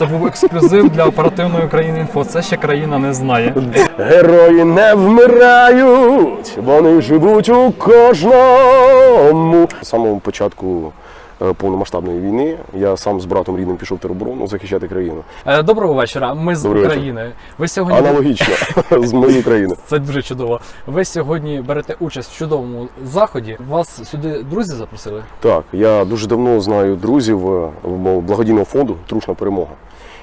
Це був ексклюзив для оперативної України інфо. Це ще країна не знає. Герої не вмирають, вони живуть у кожному. З самого початку е, повномасштабної війни я сам з братом рідним пішов в тероборону захищати країну. Е, Доброго вечора. Ми з Добрий вечір. України. Ви сьогодні Аналогічно з моєї країни. це дуже чудово. Ви сьогодні берете участь в чудовому заході. Вас сюди друзі запросили? Так, я дуже давно знаю друзів е, благодійного фонду Трушна перемога.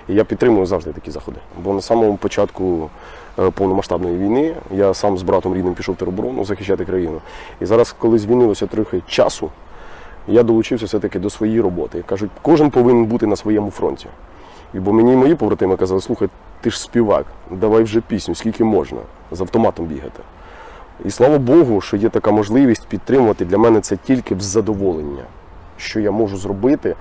І я підтримую завжди такі заходи. Бо на самому початку е, повномасштабної війни я сам з братом рідним пішов в тероборону захищати країну. І зараз, коли звільнилося трохи часу, я долучився все-таки до своєї роботи. Кажуть, кожен повинен бути на своєму фронті. І бо мені і мої побратими казали, слухай, ти ж співак, давай вже пісню, скільки можна, з автоматом бігати. І слава Богу, що є така можливість підтримувати. Для мене це тільки в задоволення. Що я можу зробити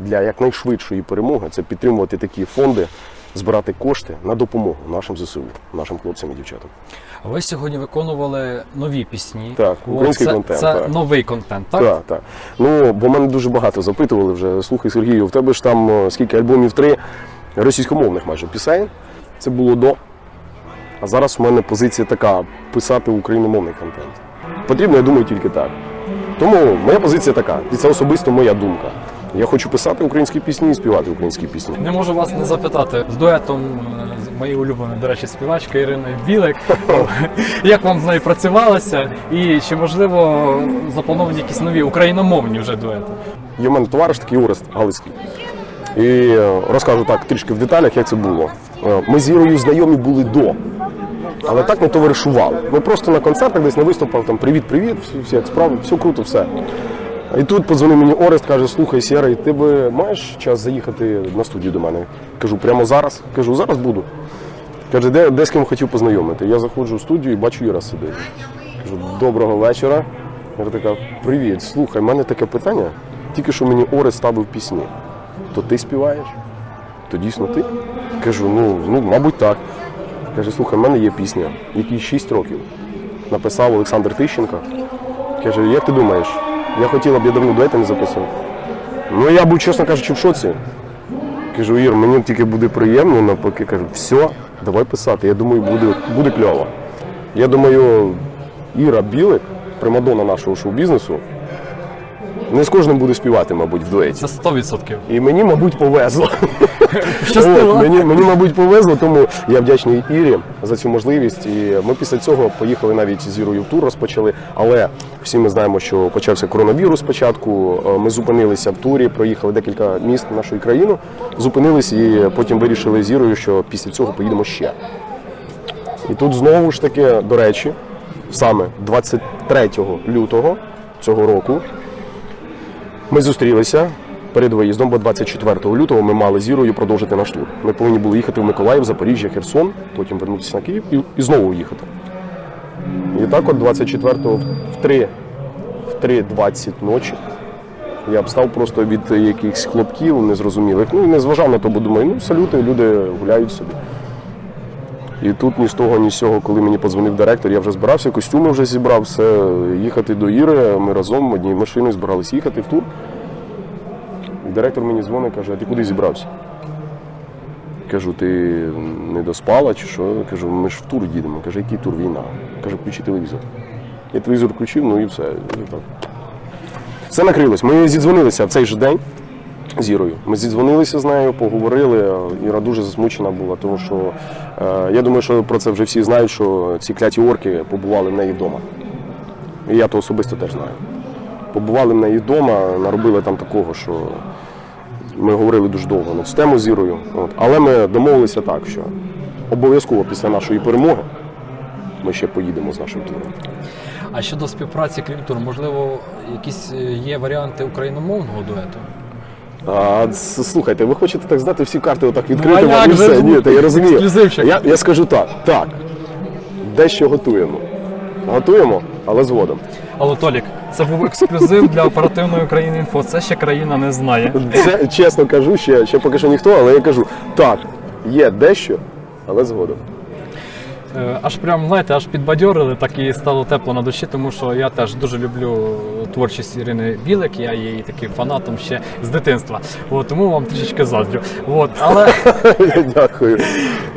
для якнайшвидшої перемоги, це підтримувати такі фонди, збирати кошти на допомогу нашим ЗСУ, нашим хлопцям і дівчатам. Ви сьогодні виконували нові пісні. Так, український це, контент, Це так. новий контент, так? Так, так. Ну, бо мене дуже багато запитували вже. Слухай, Сергію, в тебе ж там скільки альбомів три російськомовних майже пісень. Це було до. А зараз в мене позиція така писати україномовний контент. Потрібно, я думаю, тільки так. Тому моя позиція така, і це особисто моя думка. Я хочу писати українські пісні і співати українські пісні. Не можу вас не запитати з дуетом е, з моєї улюбленої, до речі, співачки Іриною Білик. Як вам з нею працювалося? І чи можливо заплановані якісь нові україномовні вже дуети? Є в мене товариш такий Орест Галицький. І е, розкажу так трішки в деталях, як це було. Е, Ми з Ірою знайомі були до, але так не товаришували. Ми просто на концертах десь на виступах там привіт-привіт, всі як справи, все круто, все. І тут подзвонив мені Орест, каже: слухай, Сєра, ти би маєш час заїхати на студію до мене? Кажу, прямо зараз. Кажу, зараз буду. Каже, де, де з ким хотів познайомити. Я заходжу в студію і бачу Іра сидить. Кажу, доброго вечора. Я така, привіт, слухай, в мене таке питання. Тільки що мені Орест ставив пісні. То ти співаєш? То дійсно ти? Кажу, ну, ну мабуть, так. Каже, слухай, в мене є пісня, якій 6 років. Написав Олександр Тищенко. Каже, як ти думаєш, я хотіла б, я давно не записував. Ну я був, чесно кажучи, в шоці. Кажу, Ір, мені тільки буде приємно, навпаки, кажу, все, давай писати. Я думаю, буде, буде кльово. Я думаю, Іра Білик, примадона нашого шоу-бізнесу, не з кожним буде співати, мабуть, в дуеті. Це 100%. І мені, мабуть, повезло. От, мені, мені, мабуть, повезло, тому я вдячний Ірі за цю можливість. І ми після цього поїхали навіть з Ірою в тур розпочали. Але всі ми знаємо, що почався коронавірус спочатку. Е, Ми зупинилися в турі, проїхали декілька міст нашої країни, зупинились і потім вирішили з Ірою, що після цього поїдемо ще. І тут знову ж таки, до речі, саме 23 лютого цього року ми зустрілися перед виїздом, бо 24 лютого ми мали з Ірою продовжити наш тур. Ми повинні були їхати в Миколаїв, Запоріжжя, Херсон, потім вернутися на Київ і, і знову їхати. І так от 24-го в 3, в 3.20 ночі я встав просто від якихось хлопків незрозумілих. Ну не зважав на то, бо думаю, ну салюти, люди гуляють собі. І тут ні з того, ні з цього, коли мені подзвонив директор, я вже збирався, костюми вже зібрав, все, їхати до Іри. Ми разом однією машиною збиралися їхати в тур. І директор мені дзвонить, каже, а ти куди зібрався? Кажу, ти не доспала чи що? Кажу, ми ж в тур їдемо. Каже, який тур війна? Каже, включи телевізор. Я телевізор включив, ну і все. Все накрилось. Ми зідзвонилися в цей же день з Ірою. Ми зідзвонилися з нею, поговорили. Іра дуже засмучена була, тому що е, я думаю, що про це вже всі знають, що ці кляті орки побували в неї вдома. І я то особисто теж знаю. Побували в неї вдома, наробили там такого, що ми говорили дуже довго на цю тему з Ірою. От. Але ми домовилися так, що обов'язково після нашої перемоги ми ще поїдемо з нашим туром. А щодо співпраці, крім туру, можливо, якісь е, є варіанти україномовного дуету? А, слухайте, ви хочете так знати всі карти отак відкрити Ну, а вам як і все. Ні, та я розумію. Я, я скажу так, так. Дещо готуємо. Готуємо, але згодом. Але Толік, це був ексклюзив для оперативної України інфо. Це ще країна не знає. Це чесно кажу, ще, ще поки що ніхто, але я кажу, так, є дещо, але згодом. Е, Аж прям, знаєте, аж підбадьорили, так і стало тепло на душі, тому що я теж дуже люблю творчість Ірини Білик, я є її таким фанатом ще з дитинства. От, тому вам трішечки заздрю. От, але Дякую.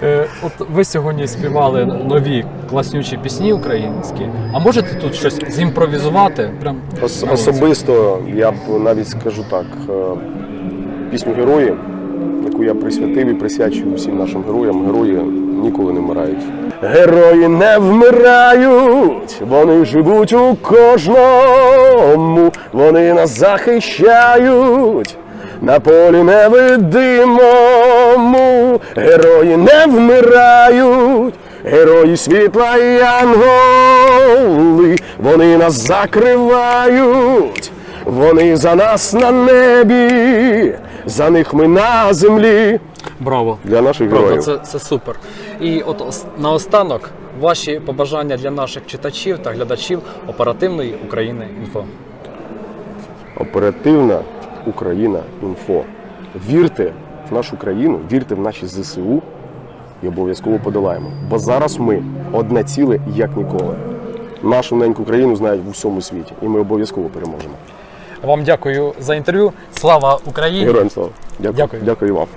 е, от ви сьогодні співали нові класнючі пісні українські. А можете тут щось зімпровізувати? Прям Ос- особисто я б навіть скажу так: е, пісню Герої, яку я присвятив і присвячую всім нашим героям. Герої ніколи не вмирають. Герої не вмирають, вони живуть у кожному, вони нас захищають. На полі невидимому герої не вмирають, герої світла і янголи, вони нас закривають, вони за нас на небі, за них ми на землі. Браво! Для наших Правда, героїв. це, це супер. І от ос- наостанок ваші побажання для наших читачів та глядачів оперативної України інфо. Оперативна Україна інфо. Вірте в нашу країну, вірте в наші ЗСУ і обов'язково подолаємо. Бо зараз ми одне ціле як ніколи. Нашу неньку країну знають в усьому світі, і ми обов'язково переможемо. Вам дякую за інтерв'ю. Слава Україні! Героям слава. Дякую. Дякую. Дякую вам.